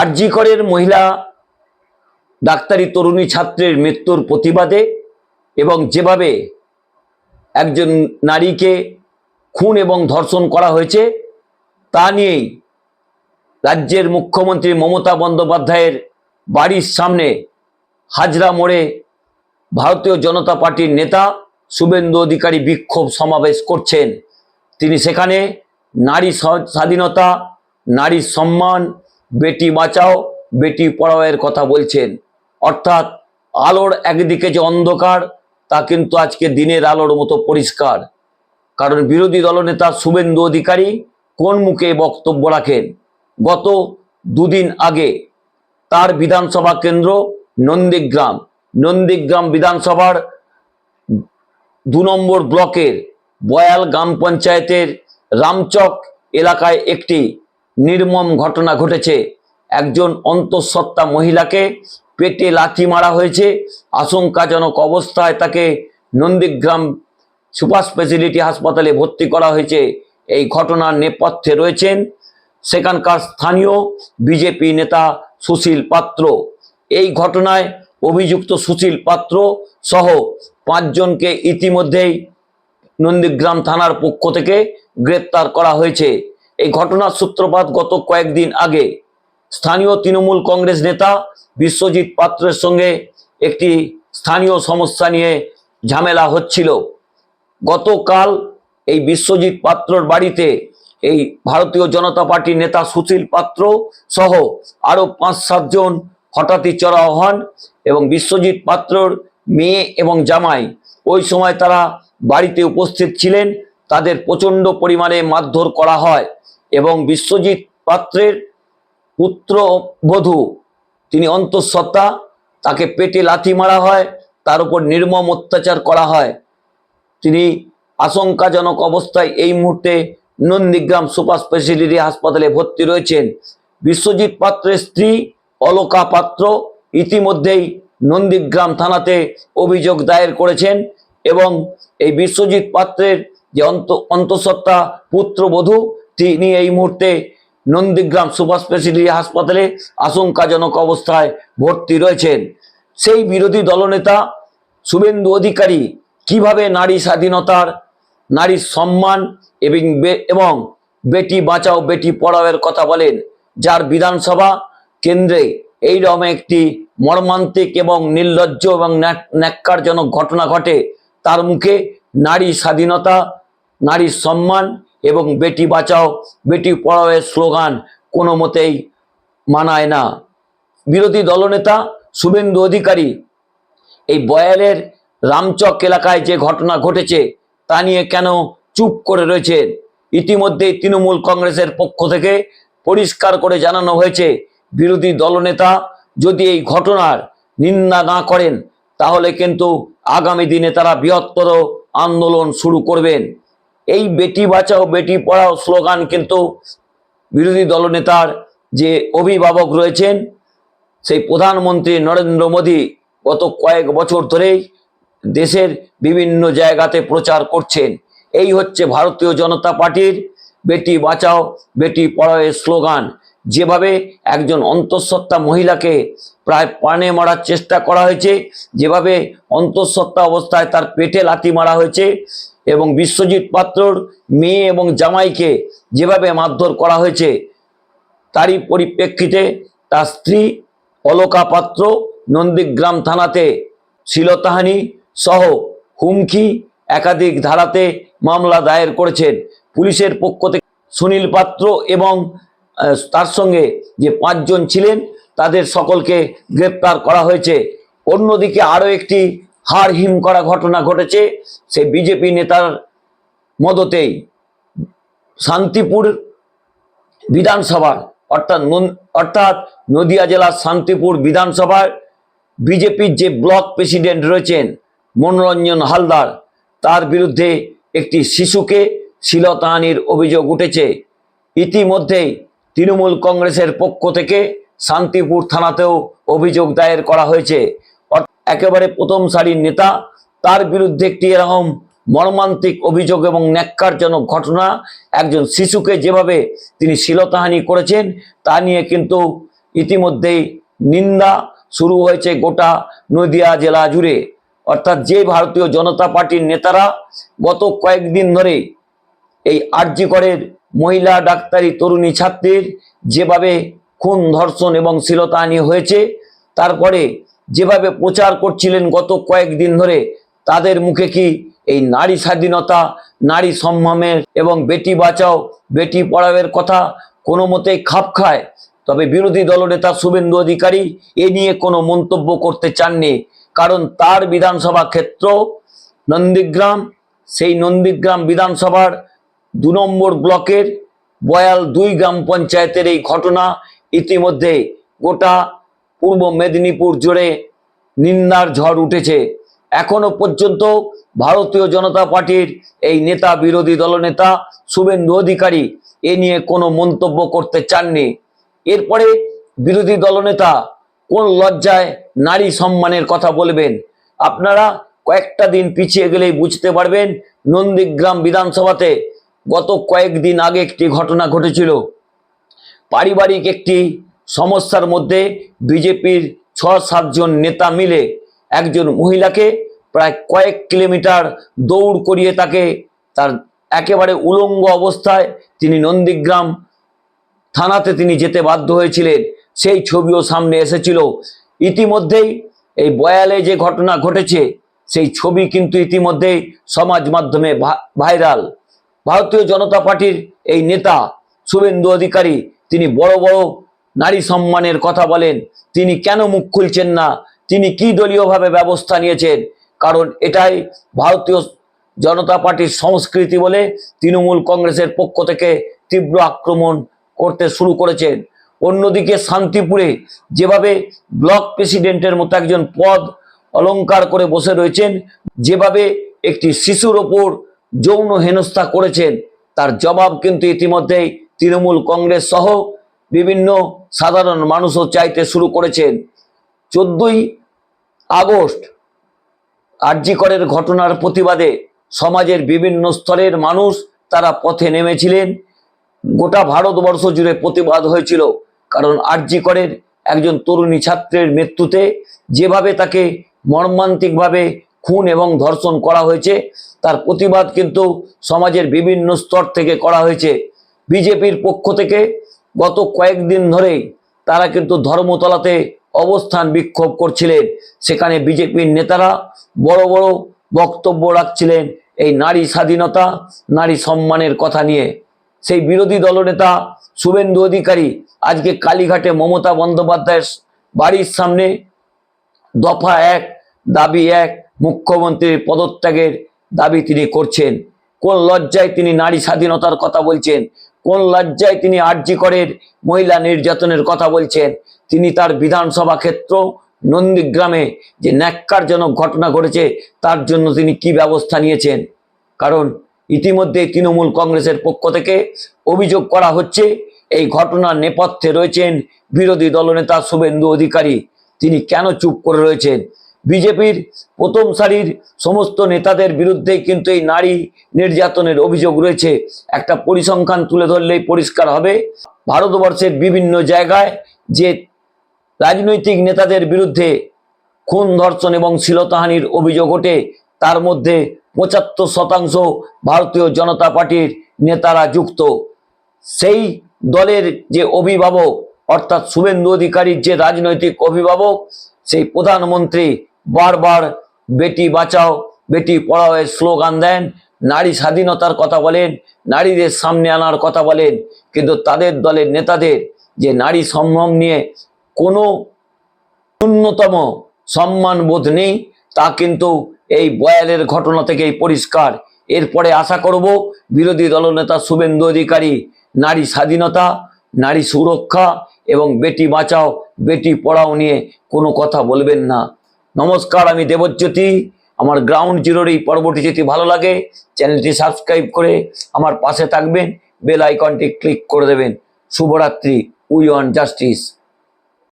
আরজিকরের মহিলা ডাক্তারি তরুণী ছাত্রের মৃত্যুর প্রতিবাদে এবং যেভাবে একজন নারীকে খুন এবং ধর্ষণ করা হয়েছে, তা নিয়েই রাজ্যের মুখ্যমন্ত্রী মমতা বন্দ্যোপাধ্যায়ের বাড়ির সামনে হাজরা মোড়ে ভারতীয় জনতা পার্টির নেতা শুভেন্দু অধিকারী বিক্ষোভ সমাবেশ করছেন। তিনি সেখানে নারী স্বাধীনতা নারীর সম্মান বেটি বাঁচাও, বেটি পড়াওয়ের কথা বলছেন। অর্থাৎ আলোর একদিকে যে অন্ধকার, তা কিন্তু আজকে দিনের আলোর মতো পরিষ্কার। কারণ বিরোধী দলনেতা শুভেন্দু অধিকারী কোন মুখে বক্তব্য রাখেন? গত দুদিন আগে তার বিধানসভা কেন্দ্র নন্দীগ্রাম। নন্দীগ্রাম বিধানসভার দু নম্বর ব্লকের বয়াল গ্রাম পঞ্চায়েতের রামচক এলাকায় একটি নির্মম ঘটনা ঘটেছে। একজন অন্তঃসত্ত্বা মহিলাকে পেটে লাথি মারা হয়েছে। আশঙ্কাজনক অবস্থায় তাকে নন্দীগ্রাম সুপার স্পেশালিটি হাসপাতালে ভর্তি করা হয়েছে। এই ঘটনার নেপথ্যে রয়েছেন সেখানকার স্থানীয় বিজেপি নেতা সুশীল পাত্র। এই ঘটনায় অভিযুক্ত সুশীল পাত্র সহ পাঁচজনকে ইতিমধ্যেই নন্দীগ্রাম থানার পক্ষ থেকে গ্রেপ্তার করা হয়েছে। এই ঘটনার সূত্রপাত গত কয়েকদিন আগে স্থানীয় তৃণমূল কংগ্রেস নেতা বিশ্বজিৎ পাত্রের সঙ্গে একটি স্থানীয় সমস্যা নিয়ে ঝামেলা হচ্ছিল। গতকাল এই বিশ্বজিৎ পাত্রর বাড়িতে এই ভারতীয় জনতা পার্টির নেতা সুশীল পাত্র সহ আরও পাঁচ সাতজন হঠাৎই চড়াও হন এবং বিশ্বজিৎ পাত্রর মেয়ে এবং জামাই ওই সময় তারা বাড়িতে উপস্থিত ছিলেন। তাদের প্রচণ্ড পরিমাণে মারধর করা হয়। এবং বিশ্বজিৎ পাত্রের পুত্র বধূ, তিনি অন্তঃসত্ত্বা, তাকে পেটে লাথি মারা হয়, তার উপর নির্মম অত্যাচার করা হয়। তিনি আশঙ্কাজনক অবস্থায় এই মুহূর্তে নন্দীগ্রাম সুপার স্পেশালিটি হাসপাতালে ভর্তি রয়েছেন। বিশ্বজিৎ পাত্রের স্ত্রী অলকা পাত্র ইতিমধ্যেই নন্দীগ্রাম থানাতে অভিযোগ দায়ের করেছেন এবং এই বিশ্বজিৎ পাত্রের যে অন্ত, অন্তঃসত্ত্বা পুত্রবধূ তিনি এই মুহূর্তে নন্দীগ্রাম সুপার স্পেশালিটি হাসপাতালে আশঙ্কাজনক অবস্থায় ভর্তি রয়েছেন। সেই বিরোধী দলনেতা শুভেন্দু অধিকারী কীভাবে নারী স্বাধীনতার, নারীর সম্মান এবং এবং বেটি বাঁচাও, বেটি পড়াওয়ের কথা বলেন, যার বিধানসভা কেন্দ্রে এই রকম একটি মর্মান্তিক এবং নির্লজ্জ এবং ন্যাক- ন্যাক্কারজনক ঘটনা ঘটে, তার মুখে নারী স্বাধীনতা, নারীর সম্মান এবং বেটি বাঁচাও, বেটি পড়াওয়ের স্লোগান কোনো মতেই মানায় না। বিরোধী দলনেতা, শুভেন্দু অধিকারী, এই বয়ালের রামচক এলাকায় যে ঘটনা ঘটেছে তা নিয়ে কেন চুপ করে রয়েছেন ইতিমধ্যেই তৃণমূল কংগ্রেসের পক্ষ থেকে পরিষ্কার করে জানানো হয়েছে, বিরোধী দলনেতা যদি এই ঘটনার নিন্দা না করেন, তাহলে কিন্তু আগামী দিনে তারা বৃহত্তর আন্দোলন শুরু করবেন। এই বেটি বাঁচাও, বেটি পড়াও স্লোগান কিন্তু বিরোধী দলনেতার যে অভিভাবক রয়েছেন, সেই প্রধানমন্ত্রী নরেন্দ্র মোদী গত কয়েক বছর ধরেই দেশের বিভিন্ন জায়গাতে প্রচার করছেন। এই হচ্ছে ভারতীয় জনতা পার্টির বেটি বাঁচাও, বেটি পড়াও এর স্লোগান যেভাবে একজন অন্তঃসত্ত্বা মহিলাকে প্রায় প্রাণে মারার চেষ্টা করা হয়েছে, যেভাবে অন্তঃসত্ত্বা অবস্থায় তার পেটে লাথি মারা হয়েছে এবং বিশ্বজিৎ পাত্রর মেয়ে এবং জামাইকে যেভাবে মারধর করা হয়েছে, তারই পরিপ্রেক্ষিতে তার স্ত্রী অলকা পাত্র নন্দীগ্রাম থানাতে শ্লীলতাহানি সহ হুমকি একাধিক ধারাতে মামলা দায়ের করেছেন। পুলিশের পক্ষ থেকে সুনীল পাত্র এবং তার সঙ্গে যে পাঁচজন ছিলেন, তাদের সকলকে গ্রেপ্তার করা হয়েছে। অন্যদিকে আরও একটি হাড় হিম করা ঘটনা ঘটেছে। সে বিজেপি নেতার মদতেই শান্তিপুর বিধানসভার, অর্থাৎ অর্থাৎ নদিয়া জেলার শান্তিপুর বিধানসভার বিজেপির যে ব্লক প্রেসিডেন্ট রয়েছেন মনোরঞ্জন হালদার, তার বিরুদ্ধে একটি শিশুকে শ্লীলতাহানির অভিযোগ উঠেছে। ইতিমধ্যেই তৃণমূল কংগ্রেসের পক্ষ থেকে শান্তিপুর থানাতেও অভিযোগ দায়ের করা হয়েছে। একেবারে প্রথম সারির নেতা। তার বিরুদ্ধে একটি এরকম মর্মান্তিক অভিযোগ এবং ন্যাক্কারজনক ঘটনা। একজন শিশুকে যেভাবে তিনি শ্লীলতাহানি করেছেন, তা নিয়ে কিন্তু ইতিমধ্যেই নিন্দা শুরু হয়েছে গোটা নদিয়া জেলা জুড়ে। অর্থাৎ যে ভারতীয় জনতা পার্টির নেতারা গত কয়েকদিন ধরে এই আরজিকরের মহিলা ডাক্তারি তরুণী ছাত্রীর যেভাবে খুন, ধর্ষণ এবং শ্লীলতাহানি হয়েছে, তারপরে যেভাবে প্রচার করছিলেন গত কয়েকদিন ধরে, তাদের মুখে কি এই নারী স্বাধীনতা, নারী সম্মানের এবং বেটি বাঁচাও, বেটি পড়াওয়ের কথা কোনো মতেই খাপ খায়? তবে বিরোধী দলনেতা শুভেন্দু অধিকারী এ নিয়ে কোনো মন্তব্য করতে চাননি। কারণ তার বিধানসভা ক্ষেত্র নন্দীগ্রাম, সেই নন্দীগ্রাম বিধানসভার দু নম্বর ব্লকের বয়াল দুই গ্রাম পঞ্চায়েতের এই ঘটনা ইতিমধ্যে গোটা পূর্ব মেদিনীপুর জুড়ে নিন্দার ঝড় উঠেছে। এখনও পর্যন্ত ভারতীয় জনতা পার্টির এই নেতা, বিরোধী দলনেতা, শুভেন্দু অধিকারী এ নিয়ে কোনো মন্তব্য করতে চাননি। এরপরে বিরোধী দলনেতা কোন লজ্জায় নারী সম্মানের কথা বলবেন? আপনারা কয়েকটা দিন পিছিয়ে গেলেই বুঝতে পারবেন, নন্দীগ্রাম বিধানসভাতে গত কয়েকদিন আগে একটি ঘটনা ঘটেছিল। পারিবারিক একটি সমস্যার মধ্যে বিজেপির ছ সাতজন নেতা মিলে একজন মহিলাকে প্রায় কয়েক কিলোমিটার দৌড় করিয়ে তাকে তার একেবারে উলঙ্গ অবস্থায় তিনি নন্দীগ্রাম থানাতে তিনি যেতে বাধ্য হয়েছিলেন। সেই ছবিও সামনে এসেছিল। ইতিমধ্যেই এই বয়ালে যে ঘটনা ঘটেছে, সেই ছবি কিন্তু ইতিমধ্যেই সমাজ মাধ্যমে ভাইরাল। ভারতীয় জনতা পার্টির এই নেতা শুভেন্দু অধিকারী, তিনি বড় বড় নারী সম্মানের কথা বলেন, তিনি কেন মুখ খুলছেন না? তিনি কি দলীয়ভাবে ব্যবস্থা নিয়েছেন? কারণ এটাই ভারতীয় জনতা পার্টির সংস্কৃতি বলে তৃণমূল কংগ্রেসের পক্ষ থেকে তীব্র আক্রমণ করতে শুরু করেছেন। অন্যদিকে শান্তিপুরে যেভাবে ব্লক প্রেসিডেন্টের মতো একজন পদ অলংকার করে বসে রয়েছেন, যেভাবে একটি শিশুর ওপর যৌন হেনস্থা করেছেন, তার জবাব কিন্তু ইতিমধ্যেই তৃণমূল কংগ্রেস সহ বিভিন্ন সাধারণ মানুষও চাইতে শুরু করেছেন। চোদ্দই আগস্ট আরজিকরের ঘটনার প্রতিবাদে সমাজের বিভিন্ন স্তরের মানুষ তারা পথে নেমেছিলেন। গোটা ভারতবর্ষ জুড়ে প্রতিবাদ হয়েছিল, কারণ আরজিকরের একজন তরুণী ছাত্রের মৃত্যুতে যেভাবে তাকে মর্মান্তিকভাবে খুন এবং ধর্ষণ করা হয়েছে, তার প্রতিবাদ কিন্তু সমাজের বিভিন্ন স্তর থেকে করা হয়েছে। বিজেপির পক্ষ থেকে গত কয়েকদিন ধরে তারা কিন্তু ধর্মতলাতে অবস্থান বিক্ষোভ করছিলেন। সেখানে বিজেপির নেতারা বড় বড় বক্তব্য রাখছিলেন এই নারী স্বাধীনতা, নারী সম্মানের কথা নিয়ে। সেই বিরোধী দলনেতা শুভেন্দু অধিকারী আজকে কালীঘাটে মমতা বন্দ্যোপাধ্যায়ের বাড়ির সামনে দফা এক, দাবি এক, মুখ্যমন্ত্রীর পদত্যাগের দাবি তিনি করছেন। কোন লজ্জায় তিনি নারী স্বাধীনতার কথা বলছেন? কোন লজ্জায় তিনি আরজি করের মহিলা নির্যাতনের কথা বলছেন? তিনি তার বিধানসভা ক্ষেত্র নন্দীগ্রামে যে ন্যাক্কারজনক ঘটনা ঘটেছে, তার জন্য তিনি কি ব্যবস্থা নিয়েছেন? কারণ ইতিমধ্যে তৃণমূল কংগ্রেসের পক্ষ থেকে অভিযোগ করা হচ্ছে, এই ঘটনার নেপথ্যে রয়েছেন বিরোধী দলনেতা শুভেন্দু অধিকারী। তিনি কেন চুপ করে রয়েছেন? বিজেপির প্রথম সারির সমস্ত নেতাদের বিরুদ্ধেই কিন্তু এই নারী নির্যাতনের অভিযোগ রয়েছে। একটা পরিসংখ্যান তুলে ধরলেই পরিষ্কার হবে। ভারতবর্ষের বিভিন্ন জায়গায় যে রাজনৈতিক নেতাদের বিরুদ্ধে খুন, ধর্ষণ এবং শ্লীলতাহানির অভিযোগ ওঠে, তার মধ্যে পঁচাত্তর শতাংশ ভারতীয় জনতা পার্টির নেতারা যুক্ত। সেই দলের যে অভিভাবক, অর্থাৎ শুভেন্দু অধিকারীর যে রাজনৈতিক অভিভাবক, সেই প্রধানমন্ত্রী বারবার বেটি বাঁচাও, বেটি পড়াও এর স্লোগান দেন, নারী স্বাধীনতার কথা বলেন, নারীদের সামনে আনার কথা বলেন, কিন্তু তাদের দলের নেতাদের যে নারী সম্ভ্রম নিয়ে কোনো ন্যূনতম সম্মান বোধ নেই, তা কিন্তু এই বয়ালের ঘটনা থেকেই পরিষ্কার। এরপরে আশা করব বিরোধী দলনেতা শুভেন্দু অধিকারী, নারী স্বাধীনতা, নারী সুরক্ষা এবং বেটি বাঁচাও, বেটি পড়াও নিয়ে কোনো কথা বলবেন না। নমস্কার, আমি দেবজ্যোতি। আমার গ্রাউন্ড জিরোর এই পর্বটি যদি ভালো লাগে, চ্যানেলটি সাবস্ক্রাইব করে আমার পাশে থাকবেন, বেল আইকনটি ক্লিক করে দেবেন। শুভরাত্রি, উই অন জাস্টিস।